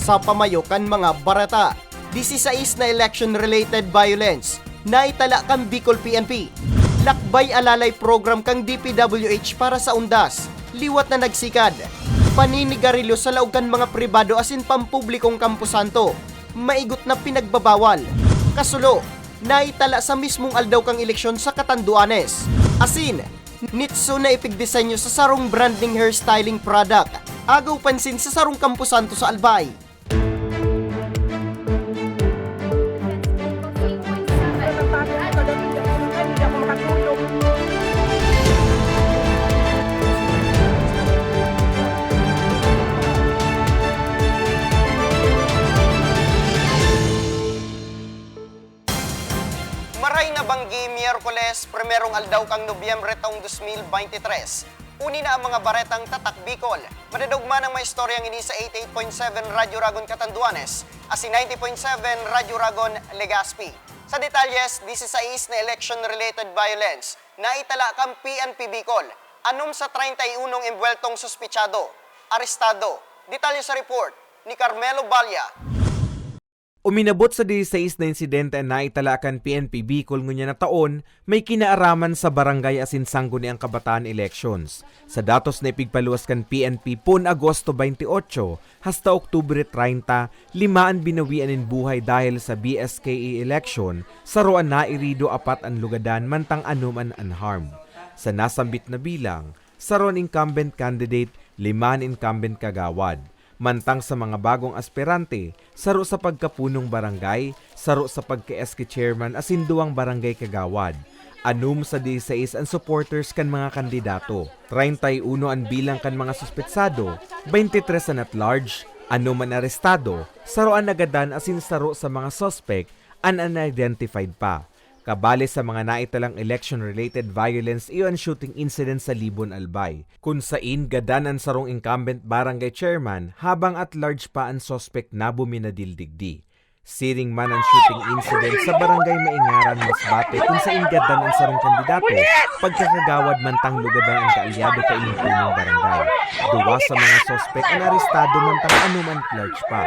sa pamayokan mga barata. 16 na election-related violence na itala kang Bicol PNP. Lakbay alalay program kang DPWH para sa undas, liwat na nagsikad. Paninigarilyo sa laugan mga pribado asin pampublikong kampusanto, maigot na pinagbabawal. Kasulo, naitala sa mismong aldaw kang eleksyon sa Katanduanes. Asin, nitso na ipigdisenyo sa sarong branding hairstyling product. Agaw pansin sa sarong kampusanto sa Albay. Maray na banggi Miyerkules, primerong aldaw kang Nobyembre taong 2023. Uni na ang mga baretang tatak Bicol. Madadugma ng may istoryang ini sa 88.7 Radyo Ragon Catanduanes, as 90.7 Radyo Ragon Legazpi. Sa detalyes, 16 na election-related violence na itala kang PNP Bicol. Anom sa 31 embweltong suspitsado, arestado. Detalye sa report ni Carmelo Balya. Uminabot sa 16 na insidente na italakan PNP Bicol ngunya na taon, may kinaaraman sa barangay asin sangguni ang kabataan elections. Sa datos na ipigpaluwas kan PNP pun Agosto 28 hasta Oktubre 30, limaan binawian in buhay dahil sa BSKE election, saruan na irido apat ang lugadan mantang anuman unharmed. Sa nasambit na bilang, saron incumbent candidate, liman incumbent kagawad. Mantang sa mga bagong aspirante, saro sa pagkapunong barangay, saro sa pagka-SK chairman asin duwang barangay kagawad. Anum sa 16 ang supporters kan mga kandidato. 31 ang bilang kan mga suspetsado, 23 ang at large, anum ang arestado, saro ang nagadan asin saro sa mga suspect an unidentified pa. Kabali sa mga naitalang election-related violence iyon shooting incident sa Libon Albay, kung sain gadan ang sarong incumbent barangay chairman habang at large pa ang suspect na buminadildigdi. Siring man ang shooting incident sa barangay Maingaran Masbate kung sain gadan ang sarong kandidato pagkakagawad mantang lugadan ang kaalyado ka punong barangay. Duwa sa mga suspect ang arestado mantang anuman at pa.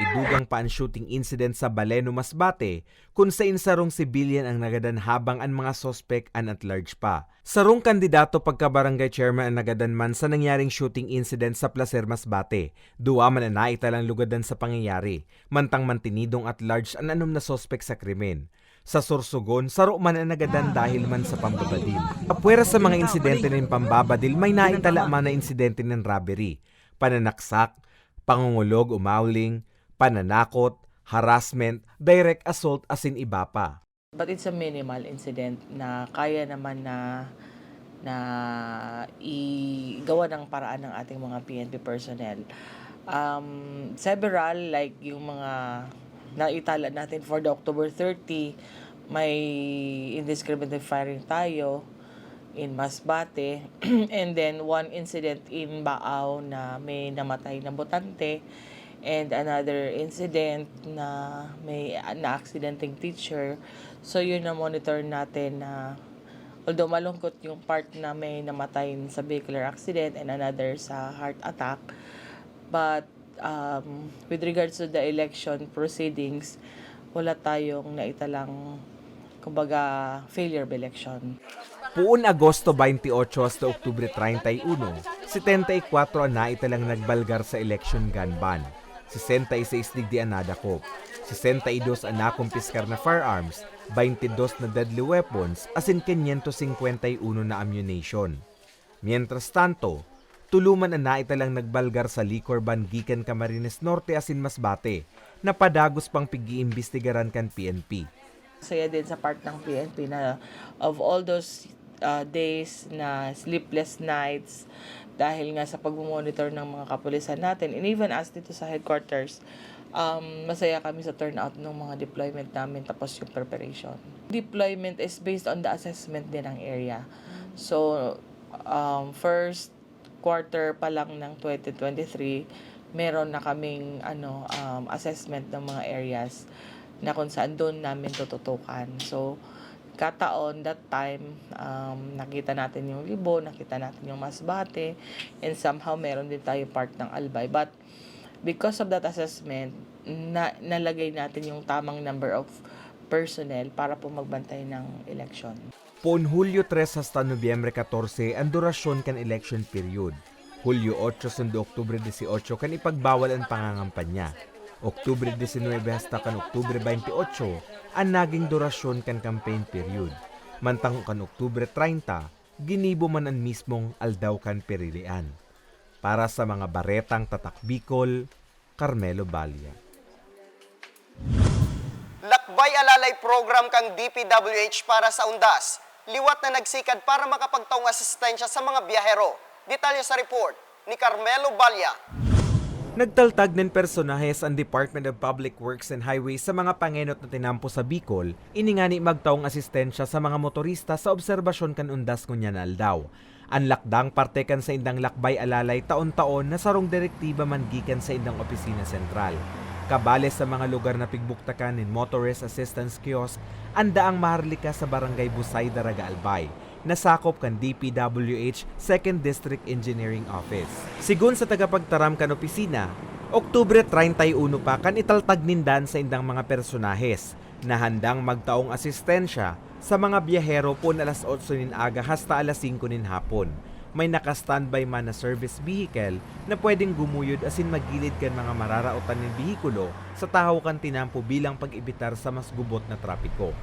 Idugang pa ang shooting incident sa Baleno Masbate kung sa insarong civilian ang nagadan habang ang mga sospek an at large pa. Sarong kandidato pagka-barangay chairman ang nagadan man sa nangyaring shooting incident sa Placer Masbate. Duwa man ang naitalang lugadan sa pangyayari. Mantang mantinidong at large ang anum na sospek sa krimen. Sa Sorsogon, saro man ang nagadan dahil man sa pambabadil. Kapwera sa mga insidente ng pambabadil, may naitala man na insidente ng robbery, pananaksak, pangungulog o mauling, pananakot, harassment, direct assault asin iba pa. But it's a minimal incident na kaya naman na na igawa ng paraan ng ating mga PNP personnel. Um, several, like yung mga naitala natin for the October 30, may indiscriminate firing tayo in Masbate. and then one incident in Baaw na may namatay na botante and another incident na may na-accidenting teacher. So yun na monitor natin na although malungkot yung part na may namatay sa vehicular accident and another sa heart attack. But um, with regards to the election proceedings, wala tayong naitalang kumbaga failure of election. Puun Agosto 28 hasta Oktubre 31, 74 ang naitalang nagbalgar sa election gun ban. 66 digdi ang nadakop. 62 ang nakumpiskar na firearms, 22 na deadly weapons, asin 551 na ammunition. Mientras tanto, tuluman ang naitalang nagbalgar sa liquor ban gikan Camarines Norte asin Masbate, na padagos pang pigi-imbestigaran kan PNP. Saya din sa part ng PNP na of all those uh, days na sleepless nights dahil nga sa pag-monitor ng mga kapulisan natin and even as dito sa headquarters um, masaya kami sa turnout ng mga deployment namin tapos yung preparation. Deployment is based on the assessment din ng area. So, um, first quarter pa lang ng 2023, meron na kaming ano um, assessment ng mga areas na kung saan doon namin tututukan. So, kataon that time, um, nakita natin yung Libo, nakita natin yung Masbate, and somehow meron din tayo part ng Albay. But, Because of that assessment, na, nalagay natin yung tamang number of personnel para po magbantay ng election. Poon Hulyo 3 hasta Nobyembre 14 ang durasyon kan election period. Hulyo 8 sundo Oktubre 18 kan ipagbawal ang pangangampanya. Oktubre 19 hasta kan Oktubre 28 ang naging durasyon kan campaign period. Mantang kan Oktubre 30, ginibo man ang mismong aldaw kan perilian. Para sa mga baretang tatak Bicol, Carmelo Balia. Lakbay alalay program kang DPWH para sa undas. Liwat na nagsikad para makapagtaong asistensya sa mga biyahero. Detalye sa report ni Carmelo Balya. Nagtaltag ng personahes ang Department of Public Works and Highways sa mga pangenot na tinampo sa Bicol, iningani magtaong asistensya sa mga motorista sa obserbasyon kan undas kunyan aldaw. Ang lakdang parte kan sa indang lakbay alalay taon-taon na sarong direktiba man gikan sa indang opisina sentral. Kabales sa mga lugar na pigbuktakan in Motorist Assistance Kiosk, anda ang maharlika sa Barangay Busay, Daraga Albay, nasakop kan DPWH 2nd District Engineering Office. Sigun sa tagapagtaram kan opisina, Oktubre 31 pa kan italtag nindan sa indang mga personahes na handang magtaong asistensya sa mga biyahero po na alas 8 nin aga hasta alas 5 nin hapon. May naka-standby man na service vehicle na pwedeng gumuyod asin magilid kan mga mararautan ng bihikulo sa tahaw kan tinampo bilang pag-ibitar sa mas gubot na trapiko.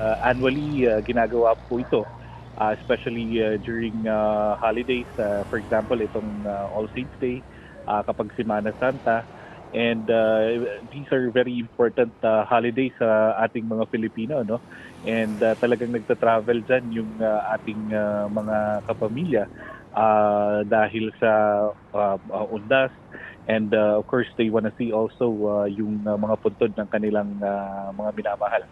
Uh, annually uh, ginagawa po ito uh, especially uh, during uh, holidays. Uh, for example itong uh, All Saints Day uh, kapag Semana Santa. And uh, these are very important uh, holidays sa ating mga Filipino no? And uh, talagang nagta-travel dyan yung uh, ating uh, mga kapamilya uh, dahil sa uh, uh, undas. And uh, of course they want to see also uh, yung uh, mga puntod ng kanilang uh, mga minamahal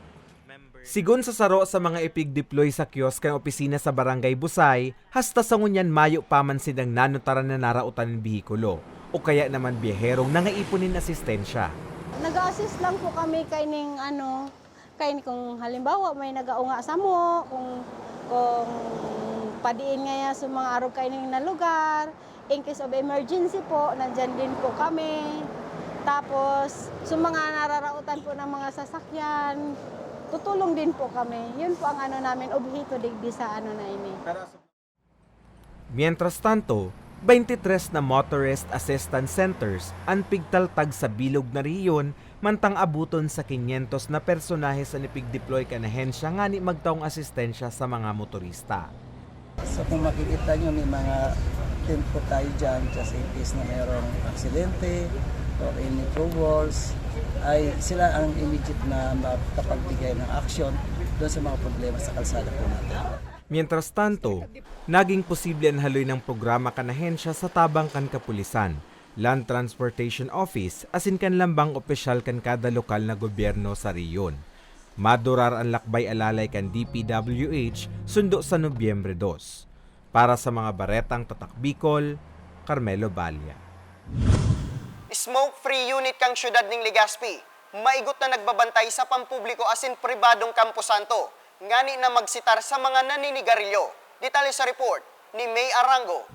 Sigun sa saro sa mga ipig-deploy sa kiosk kan opisina sa Barangay Busay, hasta sa ngunyan mayo paman sidang nanotaran na narautan ng bihikulo o kaya naman biyaherong nangaipunin asistensya. Nag-assist lang po kami kay ning ano, kay kung halimbawa may nagaunga sa mo, kung kung padiin nga sa mga araw kay ning na lugar, in case of emergency po, nandyan din po kami. Tapos, sa mga nararautan po ng mga sasakyan, tutulong din po kami. Yun po ang ano namin, obhito digdi sa ano na ini. Mientras tanto, 23 na motorist assistance centers ang pigtaltag sa bilog na riyon mantang abuton sa 500 na personahe sa nipig-deploy ka na hensya nga ni magtaong asistensya sa mga motorista. So kung makikita nyo may mga team po tayo dyan just in case na mayroong aksidente or any troubles ay sila ang immediate na makapagbigay ng action doon sa mga problema sa kalsada po natin. Mientras tanto, naging posible ang haloy ng programa kanahensya sa tabang kan kapulisan, Land Transportation Office asin kan lambang opisyal kan kada lokal na gobyerno sa riyon. Madurar ang lakbay alalay kan DPWH sundo sa Nobyembre 2. Para sa mga baretang tatak Bicol, Carmelo Balia. Smoke-free unit kang syudad ng Legazpi. Maigot na nagbabantay sa pampubliko asin pribadong Camposanto. Ngani na magsitar sa mga naninigarilyo. Detalye sa report ni May Arango.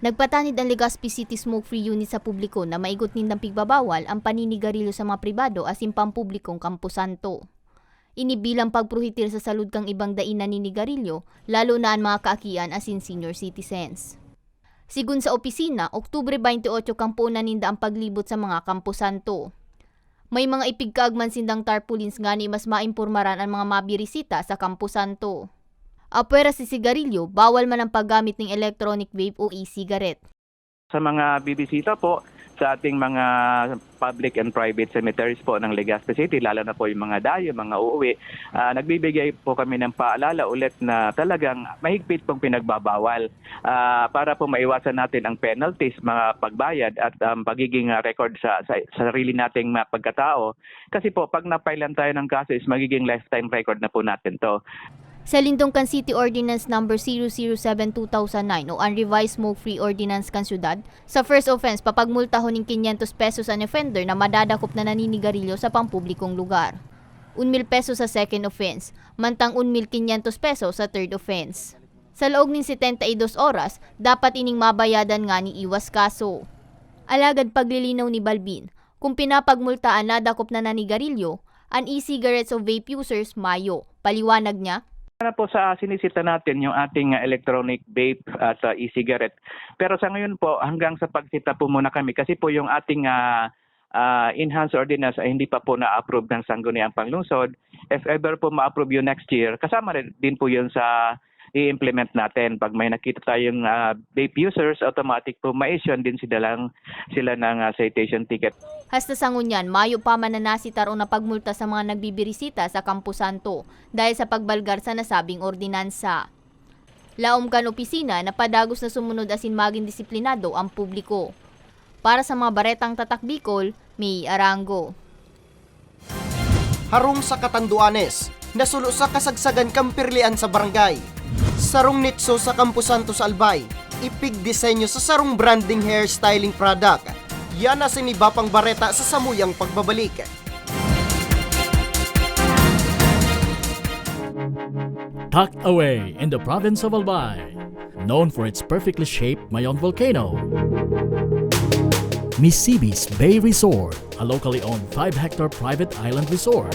Nagpatanid ang Legazpi City Smoke-Free Unit sa publiko na maigot nindang pigbabawal ang paninigarilyo sa mga pribado asin pampublikong kampusanto. Inibilang pagprohitir sa salud kang ibang dain na ninigarilyo, lalo na ang mga kaakian asin senior citizens. Sigun sa opisina, Oktubre 28 kampo na ninda ang paglibot sa mga kampusanto. May mga ipigkaagman sindang tarpaulins nga ni mas maimpormaran ang mga mabirisita sa kampusanto. Apwera si sigarilyo, bawal man ang paggamit ng electronic vape o e-cigarette. sa mga bibisita po sa ating mga public and private cemeteries po ng Legazpi City, lalo na po yung mga dayo, mga uuwi, ah, nagbibigay po kami ng paalala ulit na talagang mahigpit pong pinagbabawal ah, para po maiwasan natin ang penalties, mga pagbayad at um, pagiging ah, record sa, sa sarili nating mga pagkatao. Kasi po, pag napailan tayo ng kaso is magiging lifetime record na po natin to. Sa Lindongkan City Ordinance No. 007-2009 o Unrevised Smoke-Free Ordinance kan syudad, sa first offense papagmultahon ng 500 pesos ang offender na madadakop na naninigarilyo sa pampublikong lugar. 1,000 pesos sa second offense, mantang 1,500 pesos sa third offense. Sa loob ng 72 oras, dapat ining mabayadan nga ni iwas kaso. Alagad paglilinaw ni Balbin, kung pinapagmultaan na dakop na nanigarilyo, an e-cigarettes of vape users mayo. Paliwanag niya, Para po sa sinisita natin yung ating uh, electronic vape at uh, e-cigarette. Pero sa ngayon po, hanggang sa pagsita po muna kami kasi po yung ating uh, uh, enhanced ordinance ay hindi pa po na-approve ng Sangguniang Panglungsod. If ever po ma-approve yun next year, kasama rin din po yun sa i-implement natin. Pag may nakita tayong uh, vape users, automatic po ma-issue din sila lang sila ng uh, citation ticket. Hasta sa ngunyan, mayo pa mananasi tarong na pagmulta sa mga nagbibirisita sa Campo Santo dahil sa pagbalgar sa nasabing ordinansa. Laom kan opisina na padagos na sumunod asin maging disiplinado ang publiko. Para sa mga baretang tatak Bicol, May Arango. Harong sa Katanduanes, nasulo sa kasagsagan kampirlian sa barangay. Sarong nitso sa Campo Santos Albay, ipig disenyo sa sarong branding hairstyling product. Yan na sinibapang bareta sa samuyang pagbabalik. tucked away in the province of Albay, known for its perfectly shaped Mayon volcano. Misibis Bay Resort, a locally owned 5-hectare private island resort.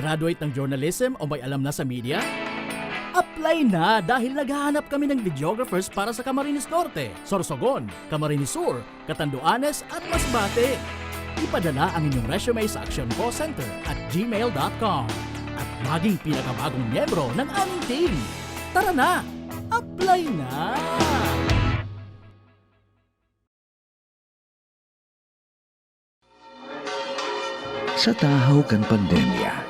Graduate ng journalism o may alam na sa media? Apply na dahil naghahanap kami ng videographers para sa Camarines Norte, Sorsogon, Camarines Sur, Catanduanes at Masbate. Ipadala ang inyong resume sa Action Call Center at gmail.com at maging pinakabagong miyembro ng aming team. Tara na! Apply na! Sa tahaw kan pandemya,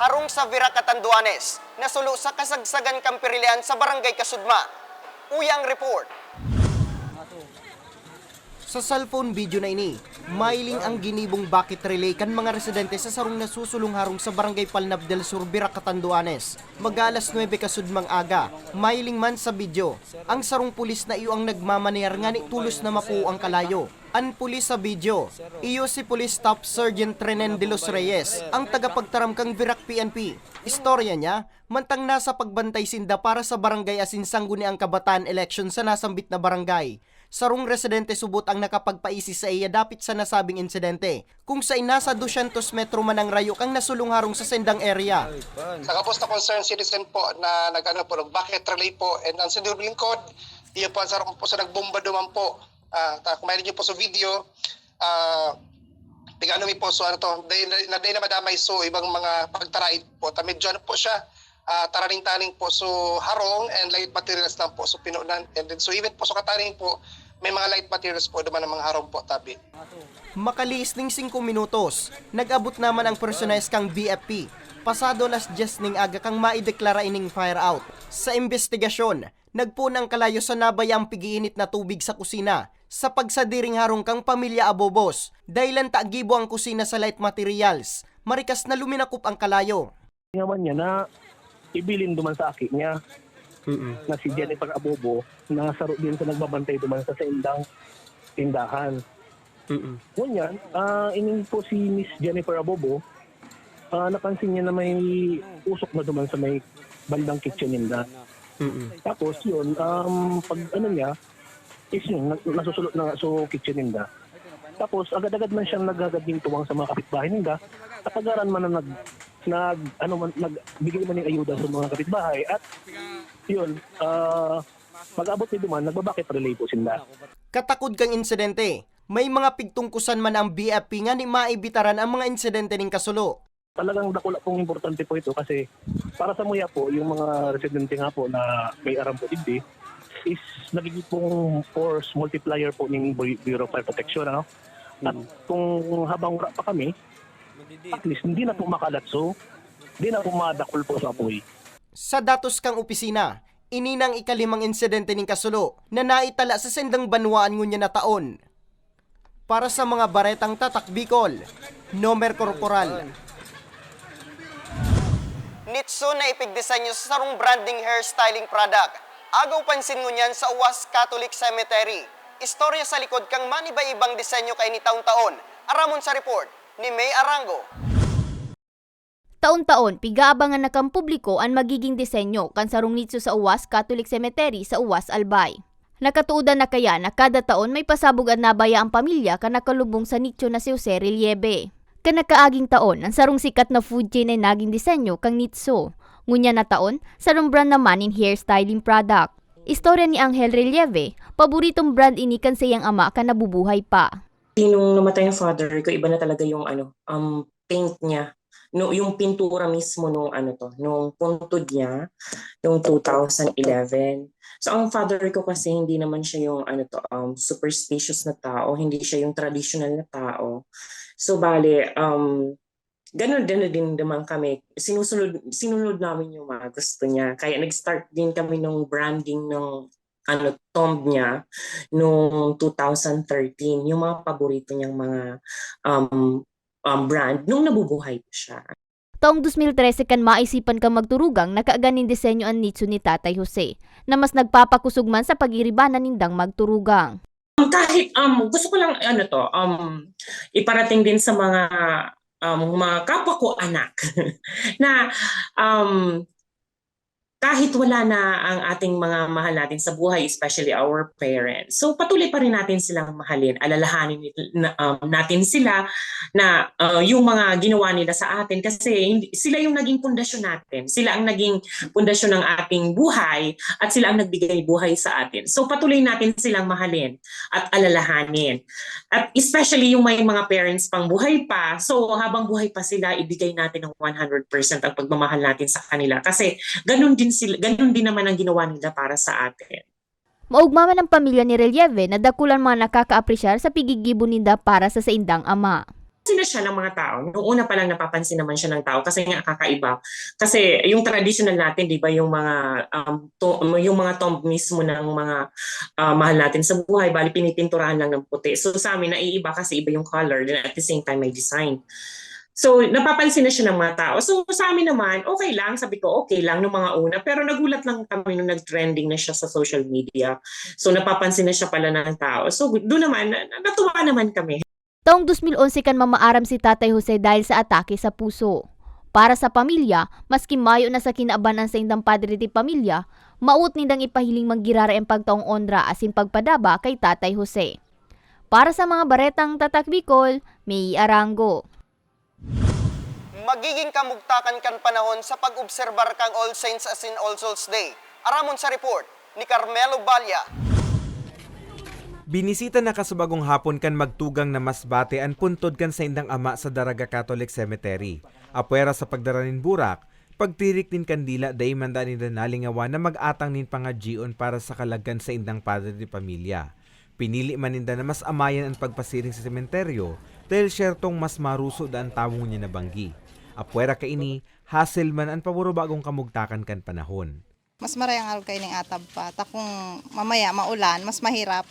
Harong sa Vira Catanduanes, nasulo sa kasagsagan kampirlian sa Barangay Kasudma. Uyang report. Sa cellphone video na ini, mailing ang ginibong bakit relay kan mga residente sa sarong nasusulong harong sa Barangay Palnab del Sur, Vira, Catanduanes. Mag-alas 9 kasudmang aga, mailing man sa video. Ang sarong pulis na iyo ang nagmamanear nga ni tulos na mapuo ang kalayo. An pulis sa video, iyo si Police Staff Sergeant Renen de los Reyes, ang tagapagtaram kang Virac PNP. Istorya niya, mantang nasa pagbantay sinda para sa barangay asin sangguni ang kabataan election sa nasambit na barangay. Sarong residente subot ang nakapagpaisi sa iya dapit sa nasabing insidente. Kung sa inasa 200 metro man ang rayo kang nasulungarong sa sendang area. Nakapos na concerned citizen po na nag-ano po, nag-bucket relay po and ang sa lingkod, iyo po ang sarong po sa nagbomba duman po. Ta kung mayroon niyo po sa video, ah tigano mi po so ano to, day na day na madamay so ibang mga pagtarait po. Ta medyo ano po siya, ah taraning-taning po so harong and light materials lang po so pinunan and then so even po so kataning po may mga light materials po duman ng mga harong po tabi. Makaliis ning 5 minutos, nag-abot naman ang personalis kang BFP. Pasado las 10 ning aga kang maideklara ining fire out. Sa investigasyon, nagpunang kalayo sa nabayang pigiinit na tubig sa kusina sa pagsadiring harong kang pamilya abobos. Dahilan taagibo ang kusina sa light materials. Marikas na luminakop ang kalayo. naman niya na ibilin duman sa aki niya na si Jennifer Abobo na saro din sa nagbabantay duman sa sendang tindahan. Ngunyan, ah ining po si Miss Jennifer Abobo, ah napansin niya na may usok na duman sa may bandang kitchen nila. Tapos yun, um, pag ano niya, is yun, nas- nasusulot na nga sa kitchen nila. Tapos agad-agad man siyang nagagading tuwang sa mga kapitbahay nila. Kapagaran man na nag, nag ano man nagbigay man ng ayuda sa mga kapitbahay at yun, ah pag-abot ni Duman, nagbabakit relay po sila. Katakod kang insidente. May mga pigtungkusan man ang BFP nga ni maibitaran ang mga insidente ning kasulo. Talagang dakula pong importante po ito kasi para sa muya po, yung mga residente nga po na may aram po dito is nagiging pong force multiplier po ng Bu- Bureau of Fire Protection. Ano? At kung habang wala pa kami, at least hindi na po makalat so hindi na po madakol po sa apoy. Sa datos kang opisina, ininang ikalimang insidente ning kasulo na naitala sa sendang banwaan ngunya na taon. Para sa mga baretang tatak Bicol, Nomer Corporal. Nitso na ipigdisenyo sa sarong branding hairstyling product. Agaw pansin ngunyan sa Uwas Catholic Cemetery. Istorya sa likod kang maniba-ibang disenyo kay ni taon-taon. Aramon sa report ni May Arango. Taon-taon, pigaabangan na kang publiko ang magiging disenyo kan sarong nitso sa Uwas Catholic Cemetery sa Uwas Albay. Nakatuudan na kaya na kada taon may pasabog at nabaya ang pamilya ka nakalubong sa nicho na si Jose Relieve. Kanakaaging taon, ang sarong sikat na food chain ay naging disenyo kang nitso. Ngunya na taon, sarong brand naman in hairstyling product. Istorya ni Angel Relieve, paboritong brand ini kan sa iyang ama ka nabubuhay pa. nung namatay ang father ko, iba na talaga yung ano, um, paint niya. No, yung pintura mismo nung ano to, nung puntod niya, nung 2011. So ang father ko kasi hindi naman siya yung ano to, um, superstitious na tao, hindi siya yung traditional na tao. So bale, um, ganun din na din naman kami. Sinusunod, sinunod namin yung mga gusto niya. Kaya nag-start din kami nung branding ng ano, tomb niya noong 2013. Yung mga paborito niyang mga um, um, brand nung nabubuhay pa siya. Taong 2013 kan maisipan kang magturugang nakaganin disenyo ang nitso ni Tatay Jose na mas nagpapakusog man sa pagiribanan nindang magturugang. Um, kahit um gusto ko lang ano to um iparating din sa mga um mga kapwa ko anak. Na um kahit wala na ang ating mga mahal natin sa buhay, especially our parents. So patuloy pa rin natin silang mahalin. Alalahanin um, natin sila na uh, yung mga ginawa nila sa atin kasi sila yung naging pundasyon natin. Sila ang naging pundasyon ng ating buhay at sila ang nagbigay buhay sa atin. So patuloy natin silang mahalin at alalahanin. At especially yung may mga parents pang buhay pa. So habang buhay pa sila, ibigay natin ng 100% ang pagmamahal natin sa kanila. Kasi ganun din sila, ganun din naman ang ginawa nila para sa atin. Maugmaman ang pamilya ni Relieve na dakulan mga nakakaapresyar sa pigigibo ninda para sa saindang ama. Sina siya ng mga tao. Noong una pa lang napapansin naman siya ng tao kasi nga kakaiba. Kasi yung traditional natin, di ba, yung mga um, to, yung mga tomb mismo ng mga uh, mahal natin sa buhay, bali pinipinturahan lang ng puti. So sa amin, naiiba kasi iba yung color, then at the same time may design. So, napapansin na siya ng mga tao. So, sa amin naman, okay lang. Sabi ko, okay lang nung mga una. Pero nagulat lang kami nung nag-trending na siya sa social media. So, napapansin na siya pala ng tao. So, doon naman, na- natuwa naman kami. Taong 2011 kan mamaaram si Tatay Jose dahil sa atake sa puso. Para sa pamilya, maski mayo na sa kinaabanan sa indang padre ti pamilya, maut nindang ipahiling manggirara ang pagtaong ondra asin pagpadaba kay Tatay Jose. Para sa mga baretang tatak Bicol, may Arango. Magiging kamugtakan kan panahon sa pag-obserbar kang All Saints as in All Souls Day. Aramon sa report ni Carmelo Balya. Binisita na kasubagong hapon kan magtugang na masbate an puntod kan sa indang ama sa Daraga Catholic Cemetery. Apwera sa pagdaranin burak, pagtirik nin kandila day manda ni nalingawan na mag-atang nin pangadjion para sa kalagkan sa indang padre di pamilya. Pinili man ninda na mas amayan ang pagpasiring sa sementeryo dahil syertong mas maruso da ang tawong niya na banggi. Apwera ka ini, hassle man ang paburo bagong kamugtakan kan panahon. Mas marayang araw kayo ng atab pa. Ta kung mamaya maulan, mas mahirap.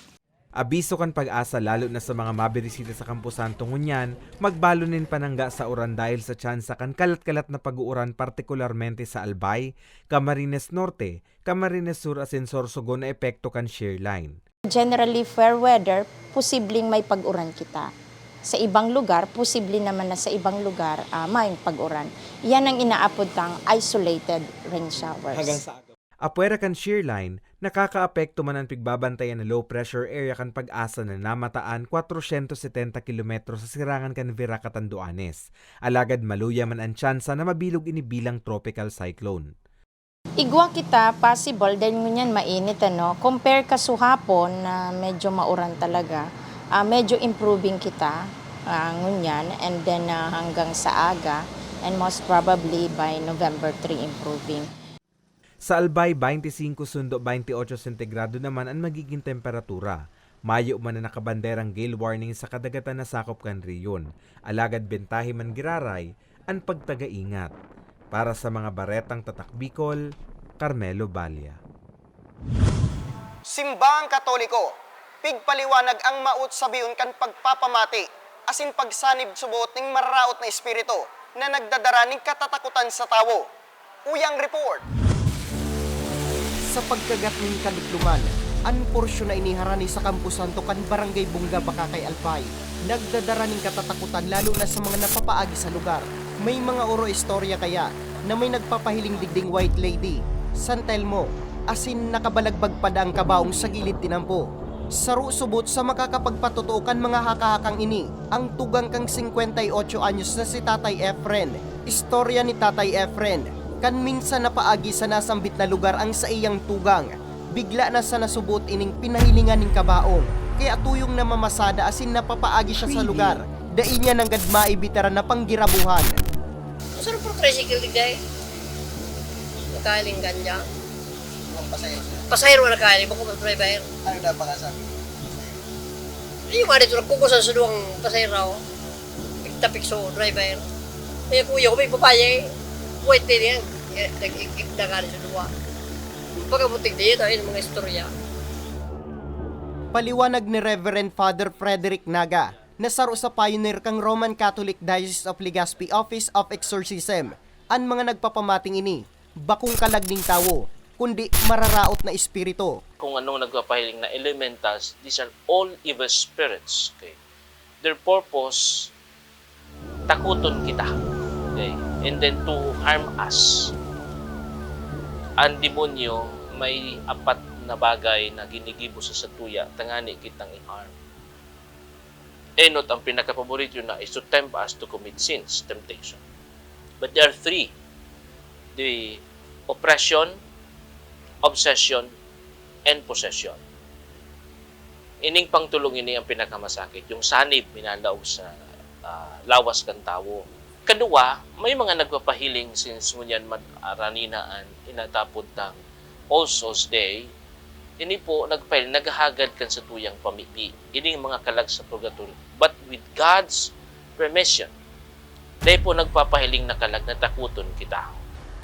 Abiso kan pag-asa lalo na sa mga mabirisita sa Kampusanto ngunyan, magbalonin panangga sa uran dahil sa tsansa kan kalat-kalat na pag-uuran partikularmente sa Albay, Camarines Norte, Camarines Sur asin Sorsogon na epekto kan shear line. Generally fair weather, posibleng may pag-uran kita. Sa ibang lugar, posible naman na sa ibang lugar ah, may pag-uran. Yan ang inaapod tang isolated rain showers. Apwera kan shear line, nakakaapekto man ang pigbabantayan na low pressure area kan pag-asa na namataan 470 km sa sirangan kan Vera Catanduanes. Alagad maluya man ang tsansa na mabilog ini bilang tropical cyclone. Igwa kita, possible, dahil ngunyan mainit, ano, compare ka suhapon na medyo mauran talaga, ah, medyo improving kita, ah, ngunyan, and then ah, hanggang sa aga, and most probably by November 3 improving. Sa Albay, 25 sundo 28 sentigrado naman ang magiging temperatura. Mayo man na nakabanderang gale warning sa kadagatan na sakop kan riyon. Alagad bentahe man giraray ang pagtaga-ingat. Para sa mga baretang tatak Bicol, Carmelo Balia. Simbang Katoliko, pigpaliwanag ang maut sa biyon kan pagpapamati, asin pagsanib subuot ng mararaot na espiritu na nagdadara ng katatakutan sa tawo. Uyang report! Sa pagkagat ng kadikluman, an porsyon na iniharani sa Kampusanto kan Barangay Bunga Bakakay Alpay, nagdadara ng katatakutan lalo na sa mga napapaagi sa lugar. May mga oro istorya kaya na may nagpapahiling digding white lady, San Telmo, asin nakabalagbag pa ang kabaong sa gilid tinampo. Saru subot sa makakapagpatutukan mga hakahakang ini, ang tugang kang 58 anyos na si Tatay Efren. Istorya ni Tatay Efren, kan minsan napaagi sa nasambit na lugar ang sa iyang tugang. Bigla na sa nasubot ining pinahilingan ning kabaong. Kaya tuyong na mamasada asin napapaagi siya sa lugar. Dai niya nang gadmai bitaran na panggirabuhan. Masarap po tricycle di day. Nakaling ganja. Pasahero na kaya, bako pa driver. Ano na baka sabi? Yung mga dito nagkukusan sa duwang pasahero. Pikta-pik so driver. Eh kuya ko may papaya eh. Wait din yan. Nag-ikikda ka sa duwa. Pagkabuting din ito, yung mga istorya. Paliwanag ni Reverend Father Frederick Naga na saro sa pioneer kang Roman Catholic Diocese of Legazpi Office of Exorcism ang mga nagpapamating ini bakong kalagning tawo kundi mararaot na espiritu. kung anong nagpapahiling na elementals, these are all evil spirits. Okay? Their purpose, takuton kita. Okay? And then to harm us. Ang demonyo, may apat na bagay na ginigibo sa satuya, tangani kitang i-harm. Enot ang pinakapaborito na is to tempt us to commit sins, temptation. But there are three. The oppression, obsession, and possession. Ining pangtulong ini ang pinakamasakit. Yung sanib, minalaog sa ah, lawas kan tawo. Kadua, may mga nagpapahiling since ngunyan madaranинaan inatapod tang All Souls Day, ini po nagpail, naghahagad kan sa tuyang pamili. Ining mga kalag sa purgatory. But with God's permission, dahil po nagpapahiling na kalag na takuton kita.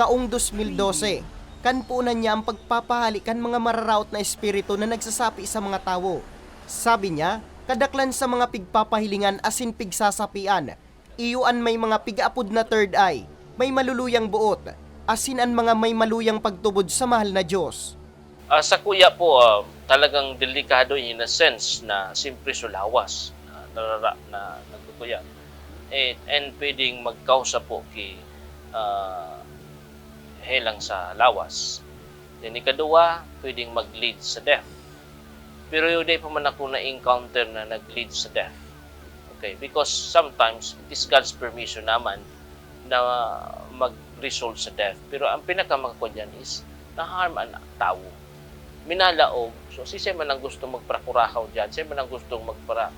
Taong 2012, kanpunan niya ang pagpapahali kan mga mararaot na espiritu na nagsasapi sa mga tawo. Sabi niya, kadaklan sa mga pigpapahilingan asin pigsasapian, iyuan may mga pigaapod na third eye, may maluluyang buot, asin an mga may maluyang pagtubod sa mahal na Diyos. Ah, sa kuya po, ah, talagang delikado in a sense na simpre sulawas na narara na nagkukuya. Eh, and pwedeng magkausa po kay ah, helang sa lawas. Then ikadua, pwedeng mag-lead sa death. Pero yun pa man ako na-encounter na nag-lead sa death. Okay, because sometimes it is God's permission naman na mag-result sa death. Pero ang pinakamakakuha dyan is na-harm ang tao minalaog. So, si siya man ang gusto magprakurahaw dyan, siya man ang gusto magpara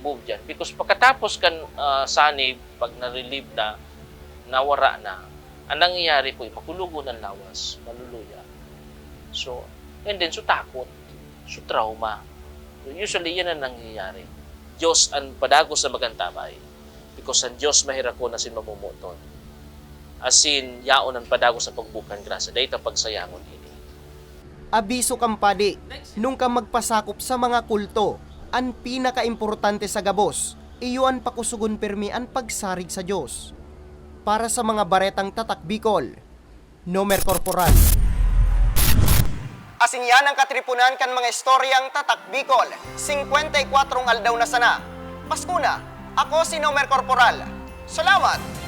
move dyan. Because pagkatapos kan uh, sanib, pag na-relieve na, nawara na, ang nangyayari po, makulugo ng lawas, maluluya. So, and then, so takot, so trauma. So, usually, yan ang nangyayari. Diyos ang padagos sa magantabay. Because ang Diyos mahirako na sin mamumuton. Asin, yaon ang padagos sa pagbukan grasa. Dahil pagsayangon ini. Abiso kampadi, nung ka magpasakop sa mga kulto, ang pinakaimportante sa gabos, iyon pakusugon permi ang pagsarig sa Diyos. Para sa mga baretang tatak Bicol, Nomer Corporal. Asin yan ang katripunan kan mga istoryang tatak Bicol, 54 aldaw na sana. Pasko na, ako si Nomer Corporal. Salamat!